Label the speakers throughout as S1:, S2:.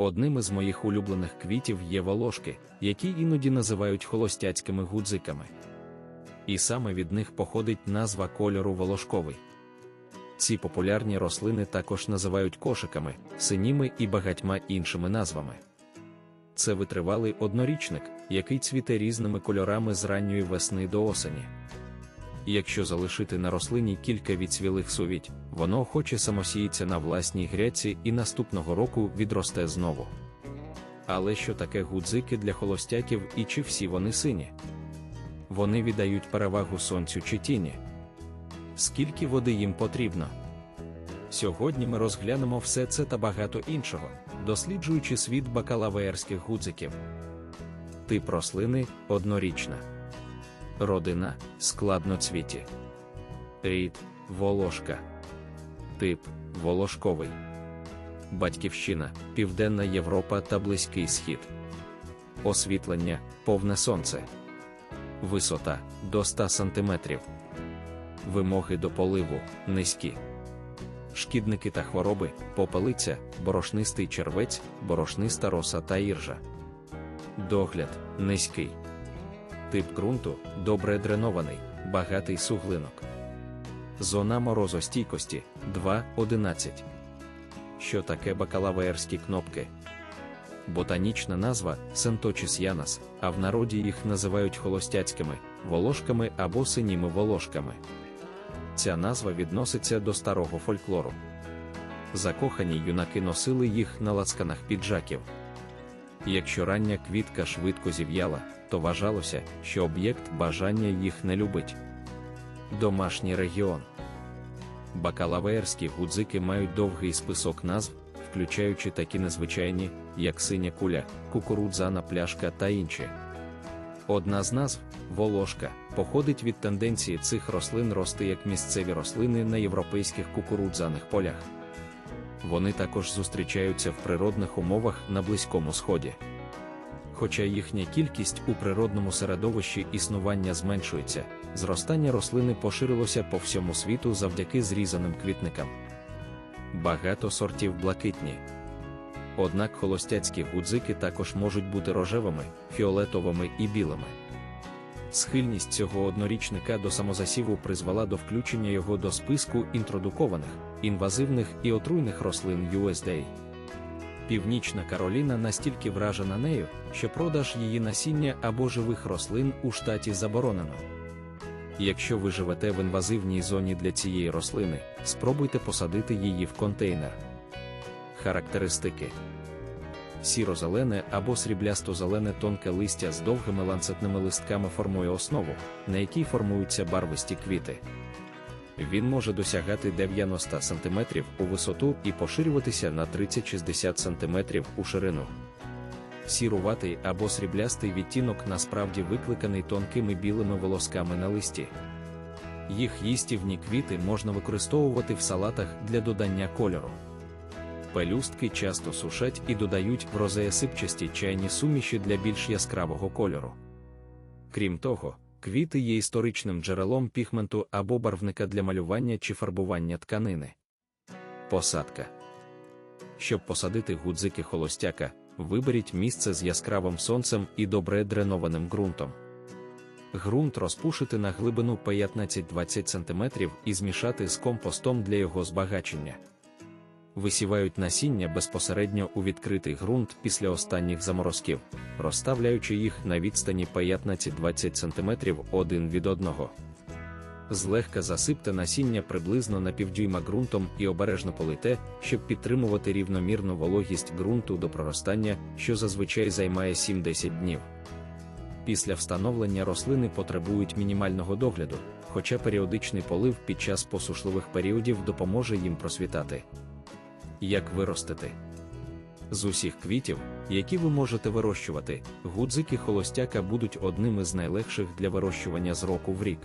S1: Одним із моїх улюблених квітів є волошки, які іноді називають холостяцькими гудзиками. І саме від них походить назва кольору волошковий. Ці популярні рослини також називають кошиками, синіми і багатьма іншими назвами. Це витривалий однорічник, який цвіте різними кольорами з ранньої весни до осені. Якщо залишити на рослині кілька відцвілих сувіть, воно охоче самосіється на власній гряці і наступного року відросте знову. Але що таке гудзики для холостяків і чи всі вони сині? Вони віддають перевагу сонцю чи тіні. Скільки води їм потрібно? Сьогодні ми розглянемо все це та багато іншого, досліджуючи світ бакалавеєрських гудзиків. Тип рослини однорічна. Родина складноцвіті. Рід волошка. Тип волошковий. Батьківщина Південна Європа та Близький Схід. Освітлення повне сонце. Висота до 100 см. Вимоги до поливу низькі. Шкідники та хвороби, попелиця, борошнистий червець, борошниста роса та іржа. Догляд низький. Тип ґрунту добре дренований, багатий суглинок. Зона морозостійкості 2.11. Що таке бакалавеєрські кнопки? Ботанічна назва Сенточіс янас, а в народі їх називають холостяцькими, волошками або синіми волошками. Ця назва відноситься до старого фольклору. Закохані юнаки носили їх на лацканах піджаків. Якщо рання квітка швидко зів'яла, то вважалося, що об'єкт бажання їх не любить. Домашній регіон. Бакалавеєрські гудзики мають довгий список назв, включаючи такі незвичайні, як синя куля, кукурудзана пляшка та інші. Одна з назв волошка, походить від тенденції цих рослин рости як місцеві рослини на європейських кукурудзаних полях. Вони також зустрічаються в природних умовах на Близькому Сході. Хоча їхня кількість у природному середовищі існування зменшується, зростання рослини поширилося по всьому світу завдяки зрізаним квітникам. Багато сортів блакитні. Однак холостяцькі гудзики також можуть бути рожевими, фіолетовими і білими. Схильність цього однорічника до самозасіву призвела до включення його до списку інтродукованих, інвазивних і отруйних рослин USDA. Північна Кароліна настільки вражена нею, що продаж її насіння або живих рослин у штаті заборонено. Якщо ви живете в інвазивній зоні для цієї рослини, спробуйте посадити її в контейнер. Характеристики сіро-зелене або сріблясто-зелене тонке листя з довгими ланцетними листками формує основу, на якій формуються барвисті квіти. Він може досягати 90 см у висоту і поширюватися на 30-60 см у ширину. Сіруватий або сріблястий відтінок насправді викликаний тонкими білими волосками на листі. Їх їстівні квіти можна використовувати в салатах для додання кольору. Пелюстки часто сушать і додають в розеясипчасті чайні суміші для більш яскравого кольору. Крім того, квіти є історичним джерелом пігменту або барвника для малювання чи фарбування тканини. Посадка. Щоб посадити гудзики холостяка, виберіть місце з яскравим сонцем і добре дренованим ґрунтом. Ґрунт розпушити на глибину 15-20 см і змішати з компостом для його збагачення. Висівають насіння безпосередньо у відкритий ґрунт після останніх заморозків, розставляючи їх на відстані 15-20 см один від одного. Злегка засипте насіння приблизно на півдюйма ґрунтом і обережно полите, щоб підтримувати рівномірну вологість ґрунту до проростання, що зазвичай займає 7-10 днів. Після встановлення рослини потребують мінімального догляду, хоча періодичний полив під час посушливих періодів допоможе їм просвітати. Як виростити? З усіх квітів, які ви можете вирощувати, гудзики холостяка будуть одним із найлегших для вирощування з року в рік.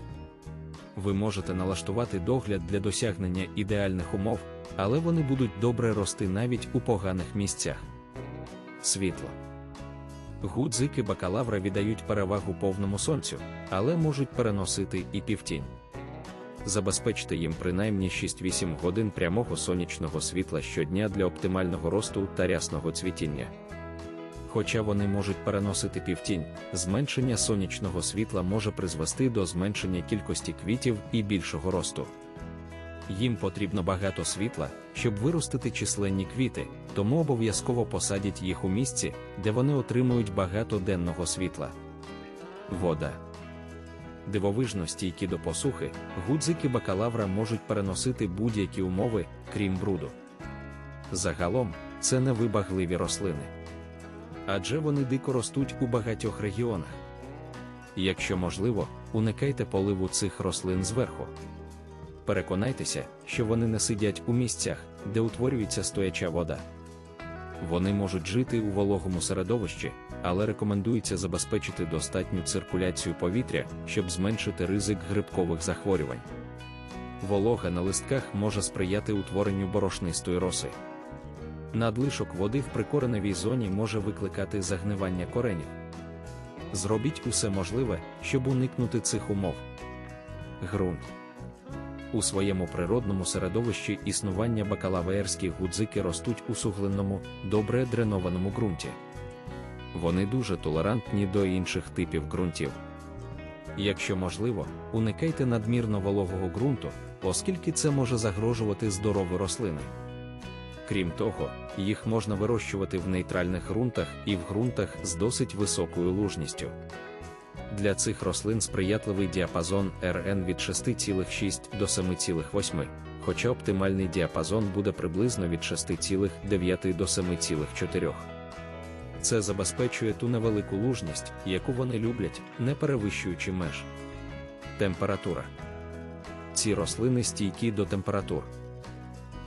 S1: Ви можете налаштувати догляд для досягнення ідеальних умов, але вони будуть добре рости навіть у поганих місцях. Світло. Гудзики бакалавра віддають перевагу повному сонцю, але можуть переносити і півтінь. Забезпечте їм принаймні 6-8 годин прямого сонячного світла щодня для оптимального росту та рясного цвітіння. Хоча вони можуть переносити півтінь, зменшення сонячного світла може призвести до зменшення кількості квітів і більшого росту. Їм потрібно багато світла, щоб виростити численні квіти, тому обов'язково посадять їх у місці, де вони отримують багато денного світла. Вода. Дивовижно стійкі до посухи, гудзики бакалавра можуть переносити будь-які умови, крім бруду. Загалом, це невибагливі рослини. Адже вони дико ростуть у багатьох регіонах. Якщо можливо, уникайте поливу цих рослин зверху. Переконайтеся, що вони не сидять у місцях, де утворюється стояча вода. Вони можуть жити у вологому середовищі, але рекомендується забезпечити достатню циркуляцію повітря, щоб зменшити ризик грибкових захворювань. Волога на листках може сприяти утворенню борошнистої роси. Надлишок води в прикореневій зоні може викликати загнивання коренів. Зробіть усе можливе, щоб уникнути цих умов. Ґрунт у своєму природному середовищі існування бакалавеєрські гудзики ростуть у суглинному, добре дренованому ґрунті. Вони дуже толерантні до інших типів ґрунтів. Якщо можливо, уникайте надмірно вологого ґрунту, оскільки це може загрожувати здоров'ю рослини. Крім того, їх можна вирощувати в нейтральних ґрунтах і в ґрунтах з досить високою лужністю. Для цих рослин сприятливий діапазон РН від 6,6 до 7,8, хоча оптимальний діапазон буде приблизно від 6,9 до 7,4. Це забезпечує ту невелику лужність, яку вони люблять, не перевищуючи меж. Температура. Ці рослини стійкі до температур.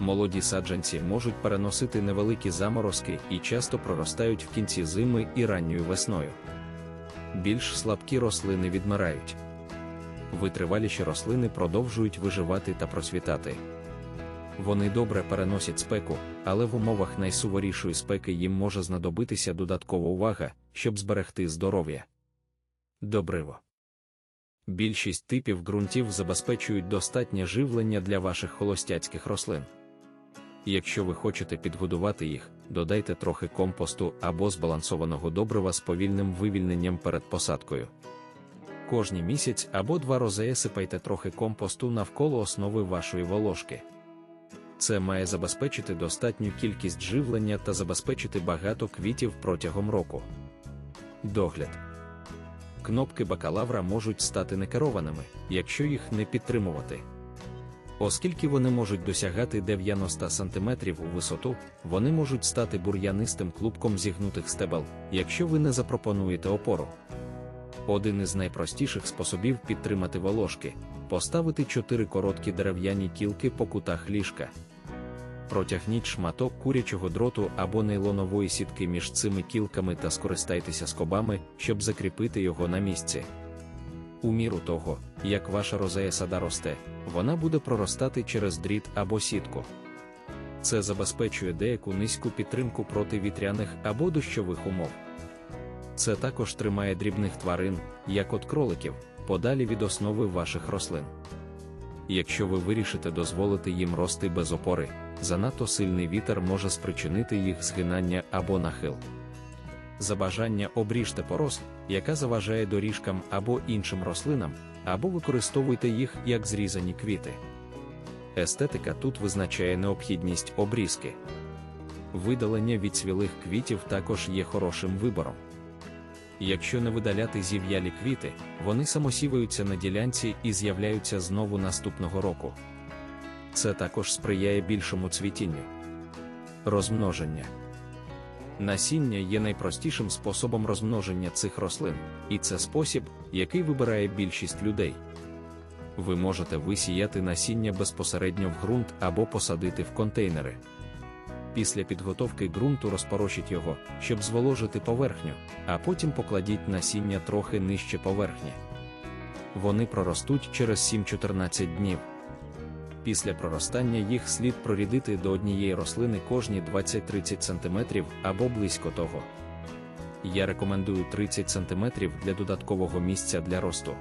S1: Молоді саджанці можуть переносити невеликі заморозки і часто проростають в кінці зими і ранньою весною більш слабкі рослини відмирають. Витриваліші рослини продовжують виживати та просвітати. Вони добре переносять спеку, але в умовах найсуворішої спеки їм може знадобитися додаткова увага, щоб зберегти здоров'я. Добриво. Більшість типів ґрунтів забезпечують достатнє живлення для ваших холостяцьких рослин. Якщо ви хочете підгодувати їх, додайте трохи компосту або збалансованого добрива з повільним вивільненням перед посадкою. Кожні місяць або два рази сипайте трохи компосту навколо основи вашої волошки. Це має забезпечити достатню кількість живлення та забезпечити багато квітів протягом року. Догляд. Кнопки бакалавра можуть стати некерованими, якщо їх не підтримувати. Оскільки вони можуть досягати 90 см у висоту, вони можуть стати бур'янистим клубком зігнутих стебел, якщо ви не запропонуєте опору. Один із найпростіших способів підтримати волошки поставити чотири короткі дерев'яні кілки по кутах ліжка. Протягніть шматок курячого дроту або нейлонової сітки між цими кілками та скористайтеся скобами, щоб закріпити його на місці. У міру того, як ваша розея сада росте, вона буде проростати через дріт або сітку. Це забезпечує деяку низьку підтримку проти вітряних або дощових умов. Це також тримає дрібних тварин, як от кроликів, подалі від основи ваших рослин. Якщо ви вирішите дозволити їм рости без опори, занадто сильний вітер може спричинити їх згинання або нахил. За бажання обріжте порост, яка заважає доріжкам або іншим рослинам, або використовуйте їх як зрізані квіти. Естетика тут визначає необхідність обрізки. Видалення від цвілих квітів також є хорошим вибором. Якщо не видаляти зів'ялі квіти, вони самосіваються на ділянці і з'являються знову наступного року. Це також сприяє більшому цвітінню. Розмноження. Насіння є найпростішим способом розмноження цих рослин, і це спосіб, який вибирає більшість людей. Ви можете висіяти насіння безпосередньо в ґрунт або посадити в контейнери. Після підготовки ґрунту розпорошіть його, щоб зволожити поверхню, а потім покладіть насіння трохи нижче поверхні. Вони проростуть через 7-14 днів. Після проростання їх слід прорідити до однієї рослини кожні 20-30 см або близько того. Я рекомендую 30 см для додаткового місця для росту.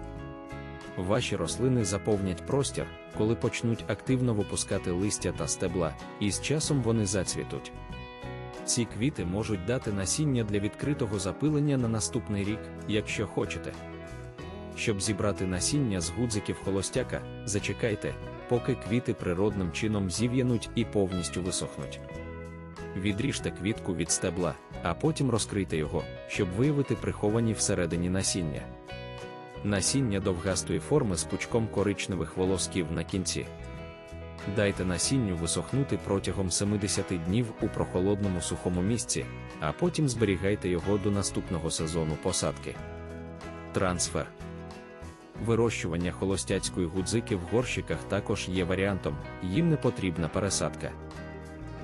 S1: Ваші рослини заповнять простір, коли почнуть активно випускати листя та стебла, і з часом вони зацвітуть. Ці квіти можуть дати насіння для відкритого запилення на наступний рік, якщо хочете. Щоб зібрати насіння з гудзиків холостяка, зачекайте, поки квіти природним чином зів'януть і повністю висохнуть. Відріжте квітку від стебла, а потім розкрийте його, щоб виявити приховані всередині насіння. Насіння довгастої форми з пучком коричневих волосків на кінці. Дайте насінню висохнути протягом 70 днів у прохолодному сухому місці, а потім зберігайте його до наступного сезону посадки. Трансфер. Вирощування холостяцької гудзики в горщиках також є варіантом, їм не потрібна пересадка.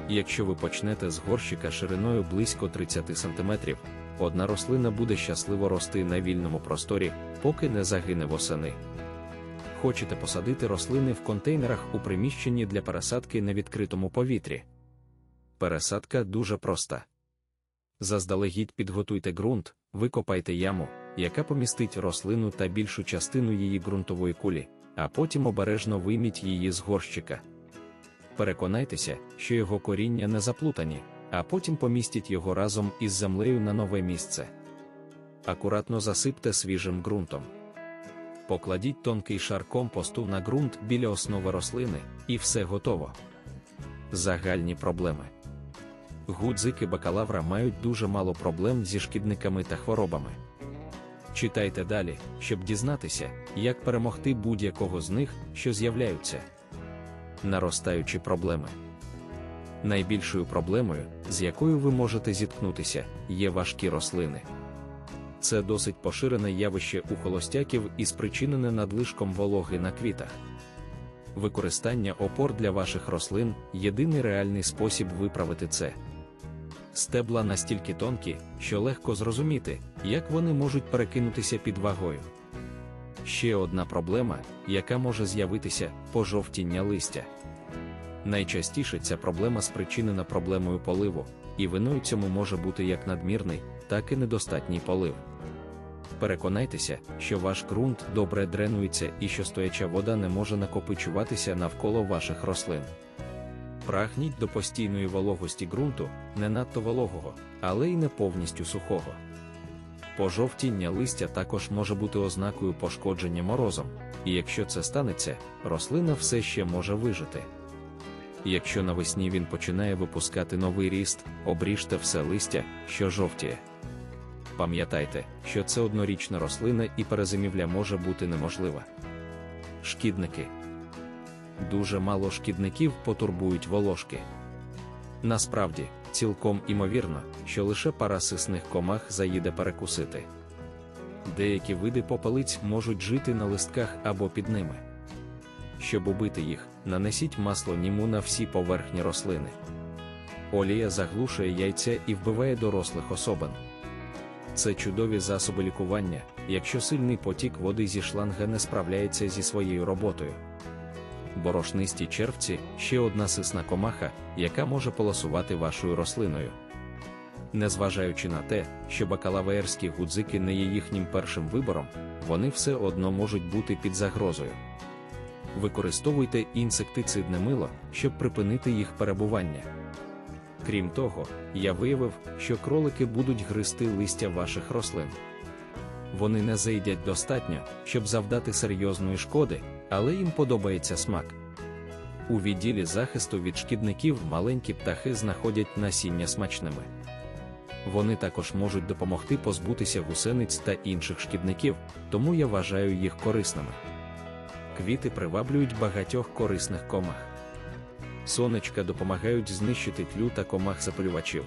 S1: Якщо ви почнете з горщика шириною близько 30 см, одна рослина буде щасливо рости на вільному просторі, поки не загине восени. Хочете посадити рослини в контейнерах у приміщенні для пересадки на відкритому повітрі. Пересадка дуже проста. Заздалегідь підготуйте ґрунт, викопайте яму, яка помістить рослину та більшу частину її ґрунтової кулі, а потім обережно вийміть її з горщика. Переконайтеся, що його коріння не заплутані, а потім помістіть його разом із землею на нове місце. Акуратно засипте свіжим ґрунтом. Покладіть тонкий шар компосту на ґрунт біля основи рослини, і все готово. Загальні проблеми. Гудзики бакалавра мають дуже мало проблем зі шкідниками та хворобами. Читайте далі, щоб дізнатися, як перемогти будь-якого з них, що з'являються. Наростаючі проблеми. Найбільшою проблемою, з якою ви можете зіткнутися, є важкі рослини. Це досить поширене явище у холостяків і спричинене надлишком вологи на квітах. Використання опор для ваших рослин єдиний реальний спосіб виправити це. Стебла настільки тонкі, що легко зрозуміти, як вони можуть перекинутися під вагою. Ще одна проблема, яка може з'явитися пожовтіння листя. Найчастіше ця проблема спричинена проблемою поливу, і виною цьому може бути як надмірний, так і недостатній полив. Переконайтеся, що ваш ґрунт добре дренується і що стояча вода не може накопичуватися навколо ваших рослин. Прагніть до постійної вологості ґрунту, не надто вологого, але й не повністю сухого. Пожовтіння листя також може бути ознакою пошкодження морозом, і якщо це станеться, рослина все ще може вижити. Якщо навесні він починає випускати новий ріст, обріжте все листя, що жовтіє. Пам'ятайте, що це однорічна рослина і перезимівля може бути неможлива. Шкідники дуже мало шкідників потурбують волошки. Насправді, цілком імовірно, що лише пара сисних комах заїде перекусити. Деякі види попелиць можуть жити на листках або під ними. Щоб убити їх, нанесіть масло німу на всі поверхні рослини. Олія заглушує яйця і вбиває дорослих особин. Це чудові засоби лікування, якщо сильний потік води зі шланга не справляється зі своєю роботою. Борошнисті червці ще одна сисна комаха, яка може полосувати вашою рослиною. Незважаючи на те, що бакалавеєрські гудзики не є їхнім першим вибором, вони все одно можуть бути під загрозою. Використовуйте інсектицидне мило, щоб припинити їх перебування. Крім того, я виявив, що кролики будуть гризти листя ваших рослин. Вони не заїдять достатньо, щоб завдати серйозної шкоди, але їм подобається смак. У відділі захисту від шкідників маленькі птахи знаходять насіння смачними. Вони також можуть допомогти позбутися гусениць та інших шкідників, тому я вважаю їх корисними. Квіти приваблюють багатьох корисних комах. Сонечка допомагають знищити тлю та комах запалювачів.